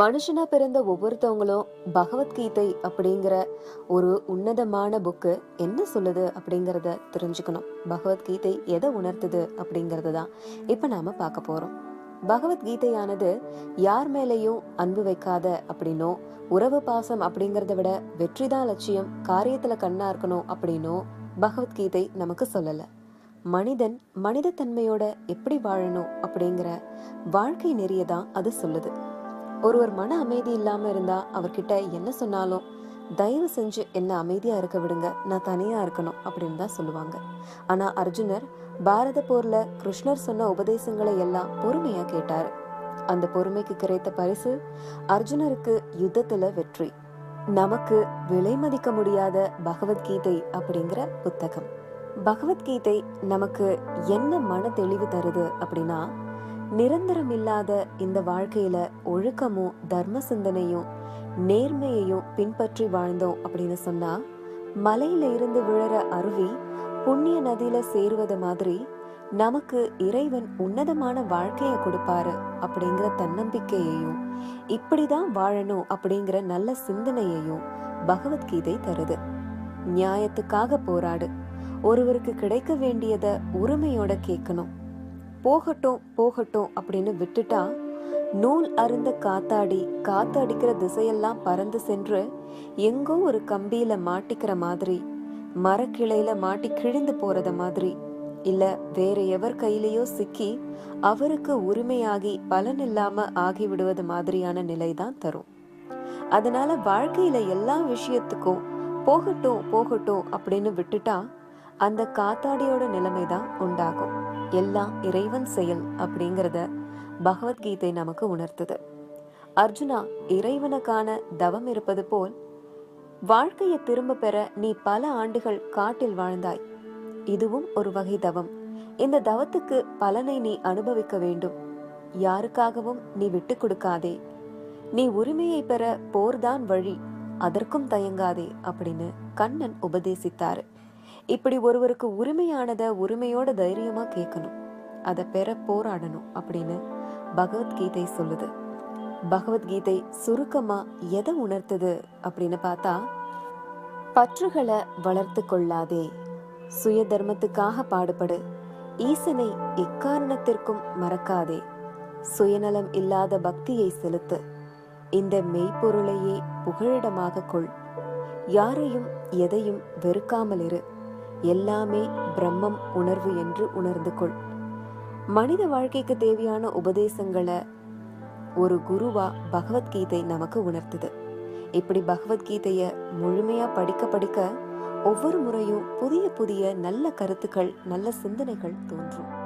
மனுஷனா பிறந்த ஒவ்வொருத்தவங்களும் பகவத்கீதை அப்படிங்கிற ஒரு உன்னதமான புக்கு என்ன சொல்லுது அப்படிங்கறத தெரிஞ்சுக்கணும். பகவத்கீதை எதை உணர்த்துது அப்படிங்கறது தான் இப்ப நாம பார்க்க போறோம். பகவத்கீதையானது யார் மேலேயும் அன்பு வைக்காத அப்படின்னோ உறவு பாசம் அப்படிங்கறத விட வெற்றி தான் லட்சியம் காரியத்துல கண்ணா இருக்கணும் அப்படின்னோ பகவத்கீதை நமக்கு சொல்லல. மனிதன் மனித தன்மையோட எப்படி வாழணும் அப்படிங்கிற வாழ்க்கை நெறிய தான் அது சொல்லுது. ஒருவர் மன அமைதி இல்லாம இருந்தா அவர்கிட்ட என்ன சொன்னாலும் தயவு செஞ்சு என்ன அமைதியா இருக்க விடுங்க நான் தனியா இருக்கணும் அப்படின்னு தான் சொல்லுவாங்க. ஆனா அர்ஜுனர் பாரத போர்ல கிருஷ்ணர் சொன்ன உபதேசங்களை எல்லாம் பொறுமையா கேட்டாரு. அந்த பொறுமைக்கு கிடைத்த பரிசு அர்ஜுனருக்கு யுத்தத்துல வெற்றி. நமக்கு விலை மதிக்க முடியாத பகவத்கீதை அப்படிங்கிற புத்தகம். பகவத்கீதை நமக்கு என்ன மன தெளிவு தருது அப்படின்னா நிரந்தரம் இல்லாத இந்த வாழ்க்கையில ஒழுக்கமும் தர்ம சிந்தனையும் நேர்மையையும் பின்பற்றி வாழ்ந்தோம் அப்படின்னு சொன்னா மலையில இருந்து விழற அருவி புண்ணிய நதியில சேருவது மாதிரி நமக்கு இறைவன் உன்னதமான வாழ்க்கைய கொடுப்பாரு அப்படிங்கிற தன்னம்பிக்கையையும் இப்படிதான் வாழணும் அப்படிங்கிற நல்ல சிந்தனையையும் பகவத்கீதை தருது. நியாயத்துக்காக போராடு. ஒருவருக்கு கிடைக்க வேண்டியத உரிமையோட கேட்கணும். போகட்டும் போகட்டும் அப்படின்னு விட்டுட்டா நூல் அருந்த காத்தாடி காத்தடிக்கிற திசையெல்லாம் பறந்து சென்று எங்கோ ஒரு கம்பியில மாட்டிக்கிற மாதிரி மரக்கிளையில மாட்டி கிழிந்து போறத மாதிரி இல்ல வேற எவர் கையிலயோ சிக்கி அவருக்கு உரிமையாகி பலன் இல்லாம ஆகிவிடுவது மாதிரியான நிலைதான் தரும். அதனால வாழ்க்கையில எல்லா விஷயத்துக்கும் போகட்டும் போகட்டும் அப்படின்னு விட்டுட்டா அந்த காத்தாடியோட நிலைமை தான் உண்டாகும். எல்லாம் இறைவன் செயல் அப்படிங்கிறத பகவத்கீதை நமக்கு உணர்த்துது. அர்ஜுனா இறைவனுக்கான தவம் இருப்பது போல் வாழ்க்கையை திரும்ப பெற நீ பல ஆண்டுகள் காட்டில் வாழ்ந்தாய். இதுவும் ஒரு வகை தவம். இந்த தவத்துக்கு பலனை நீ அனுபவிக்க வேண்டும். யாருக்காகவும் நீ விட்டு கொடுக்காதே. நீ உரிமையை பெற போர்தான் வழி. அதற்கும் தயங்காதே அப்படின்னு கண்ணன் உபதேசித்தாரு. இப்படி ஒருவருக்கு உரிமையானதை உரிமையோட தைரியமா கேட்கணும் அதை பெற போராடணும் அப்படின்னு பகவத்கீதை சொல்லுது. பகவத்கீதை சுருக்கமா எதை உணர்த்துது அப்படின்னு பார்த்தா பற்றுகளை வளர்த்து கொள்ளாதே சுய தர்மத்துக்காக பாடுபடு ஈசனை எக்காரணத்திற்கும் மறக்காதே சுயநலம் இல்லாத பக்தியை செலுத்து இந்த மெய்ப்பொருளையே புகழிடமாக கொள் யாரையும் எதையும் வெறுக்காமல் இரு. எல்லாமே பிரம்மம் உணர்வு என்று உணர்ந்து கொள். மனித வாழ்க்கைக்கு தேவையான உபதேசங்களை ஒரு குருவா பகவத்கீதை நமக்கு உணர்த்துது. இப்படி பகவத்கீதைய முழுமையா படிக்க படிக்க ஒவ்வொரு முறையும் புதிய புதிய நல்ல கருத்துக்கள் நல்ல சிந்தனைகள் தோன்றும்.